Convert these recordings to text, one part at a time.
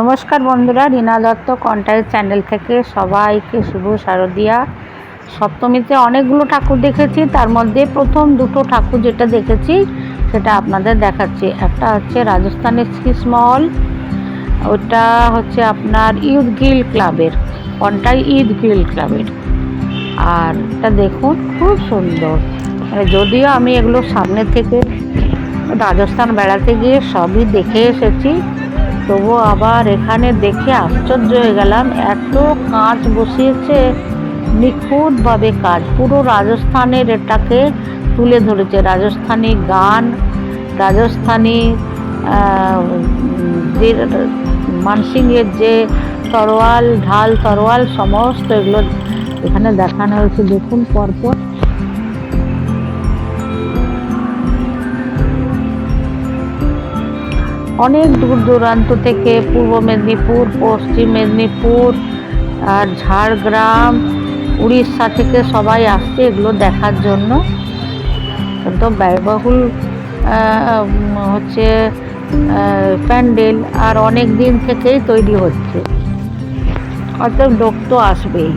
নমস্কার বন্ধুরা, রীনা দত্ত কন্টাইল চ্যানেল থেকে সবাইকে শুভ শারদিয়া। সপ্তমীতে অনেকগুলো ঠাকুর দেখেছি, তার মধ্যে প্রথম দুটো ঠাকুর যেটা দেখেছি, সেটা আপনাদের দেখাচ্ছি। একটা হচ্ছে রাজস্থানের শ্রীসমল ওটা হচ্ছে আপনার ইউথ গিল ক্লাবের কন্টাই ইউথ গিল ক্লাবের। আর এটা দেখুন, খুব সুন্দর। মানে যদিও আমি এগুলো সামনে থেকে রাজস্থান বেড়াতে গিয়ে সবই দেখে এসেছি তবু আবার এখানে দেখে আশ্চর্য হয়ে গেলাম, এত কাঁচ বসিয়েছে। নিখুঁতভাবে কাজ পুরো রাজস্থানের এটাকে তুলে ধরেছে। রাজস্থানি গান, রাজস্থানি মানসিংয়ের যে তরোয়াল, ঢাল, তরোয়াল, সমস্ত এগুলো এখানে দেখানো হয়েছে। দেখুন, পরপর অনেক দূর দূরান্ত থেকে পূর্ব মেদিনীপুর, পশ্চিম মেদিনীপুর আর ঝাড়গ্রাম, উড়িষ্যা থেকে সবাই আসছে এগুলো দেখার জন্য। তো ব্যয়বহুল হচ্ছে প্যান্ডেল আর অনেক দিন থেকেই তৈরি হচ্ছে। অতএব লোক তো আসবেই।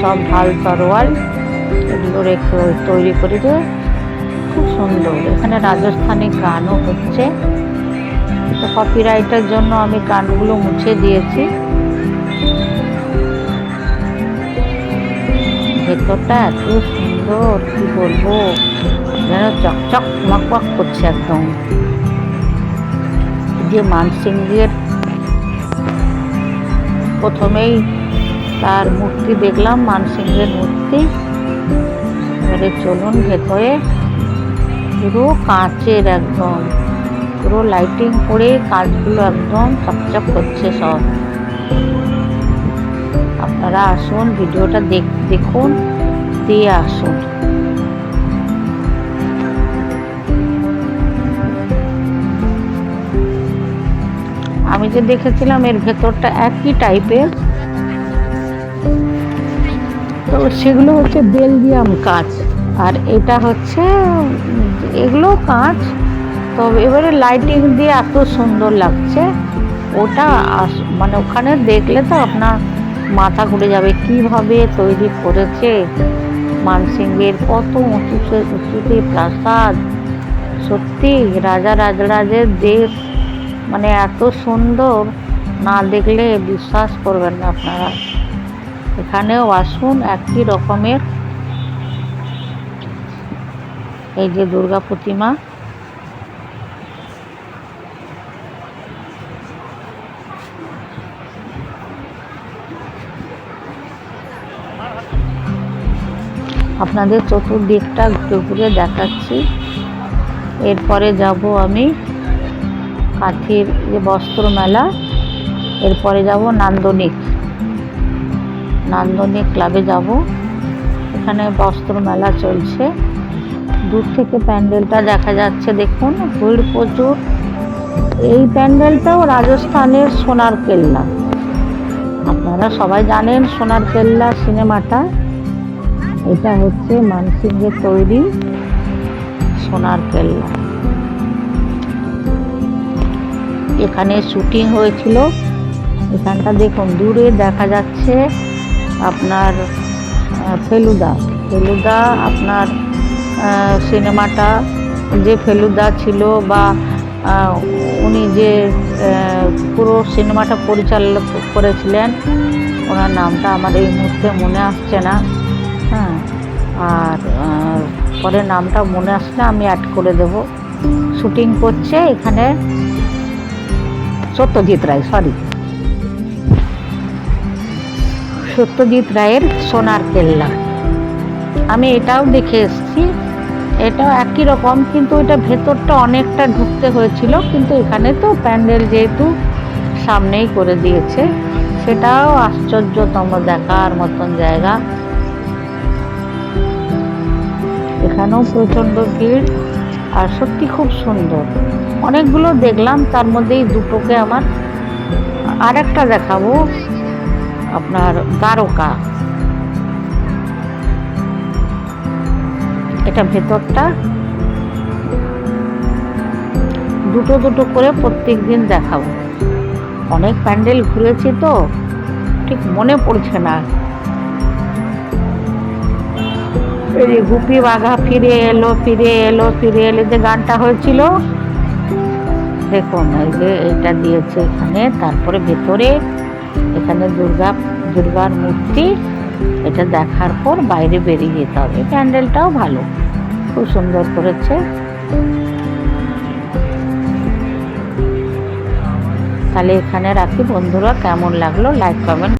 সব ঢাল তরোয়াল এগুলো রেখে তৈরি করে করেছে খুব সুন্দর। এখানে রাজস্থানি গানও হচ্ছে। তো কপিরাইটের জন্য আমি গানগুলো মুছে দিয়েছি। ভেতরটা এত সুন্দর, কি বলব? যেন চকচক মকমক করছে একদম। যে মানসিংহের প্রথমেই তার মূর্তি দেখলাম, মানসিংহের মূর্তি। এবারে চলুন ভেতরে। পুরো কাঁচের একদম। পুরো লাইটিং করে কাঁচগুলো একদম চকচক করছে সব। আপনারা আসুন, ভিডিওটা দেখ দেখুন, দিয়ে আসুন। আমি যে দেখেছিলাম, এর ভেতরটা একই টাইপের তো সেগুলো হচ্ছে বেলজিয়াম কাঁচ। আর এটা হচ্ছে, এগুলো কাঁচ, তো এবারে লাইটিং দিয়ে এত সুন্দর লাগছে। ওটা মানে ওখানে দেখলে তো আপনার মাথা ঘুরে যাবে, কীভাবে তৈরি করেছে মানসিংহের কত উঁচুতে উঁচুতে প্রাসাদ। সত্যি রাজা রাজরাজের দেশ মানে এত সুন্দর, না দেখলে বিশ্বাস করবেন না আপনারা। এখানেও আসুন, একই রকমের। এই যে দুর্গা প্রতিমা। আপনাদের চতুর্দিকটা ঘুরে ঘুরে দেখাচ্ছি। এরপরে যাব আমি কাঠির যে বস্ত্র মেলা এরপরে যাব নান্দনিক। নান্দনিক ক্লাবে যাব। এখানে বস্ত্র মেলা চলছে। দূর থেকে প্যান্ডেলটা দেখা যাচ্ছে, দেখুন, ভিড় প্রচুর। এই প্যান্ডেলটাও রাজস্থানের সোনার কেল্লা। আপনারা সবাই জানেন সোনার কেল্লা সিনেমাটা। এটা হচ্ছে মানসিংহের তৈরি সোনার কেল্লা। এখানে শুটিং হয়েছিল। এখানটা দেখুন, দূরে দেখা যাচ্ছে আপনার ফেলুদা। ফেলুদা আপনার সিনেমাটা যে ফেলুদা ছিল বা উনি যে পুরো সিনেমাটা পরিচালনা করেছিলেন, ওনার নামটা আমার এই মুহূর্তে মনে আসছে না। হ্যাঁ আর পরে নামটা মনে আসলে আমি অ্যাড করে দেব। শুটিং করছে এখানে সত্যজিৎ রায় সরি সত্যজিৎ রায়ের সোনার কেল্লা। আমি এটাও দেখে এসেছি। এটাও একই রকম, কিন্তু এটা ভেতরটা অনেকটা ঢুকতে হয়েছিল, কিন্তু এখানে তো প্যান্ডেল যেহেতু সামনেই করে দিয়েছে, সেটাও আশ্চর্যতম দেখার মতন জায়গা। এখানেও প্রচণ্ড ভিড়, আর সত্যি খুব সুন্দর। অনেকগুলো দেখলাম, তার মধ্যেই দুটোকে আমার আর একটা দেখাবো। আপনার দ্বারকা। এটা ভেতরটা। দুটো দুটো করে প্রত্যেক দিন দেখাবো। অনেক প্যান্ডেল ঘুরেছি তো, ঠিক মনে পড়ছে না। এই যে গুপি বাঘা ফিরে এলো ফিরে এলো ফিরে এলো যে গানটা হয়েছিল, দেখুন, এই যে এটা দিয়েছে এখানে, তারপরে ভেতরে এখানে দুর্গা, দুর্গার মূর্তি, এটা দেখার পর বাইরে বেরিয়ে যেতে হবে। প্যান্ডেলটাও ভালো, খুব সুন্দর করেছে। তাহলে এখানে রাখি। বন্ধুরা, কেমন লাগল? Like comment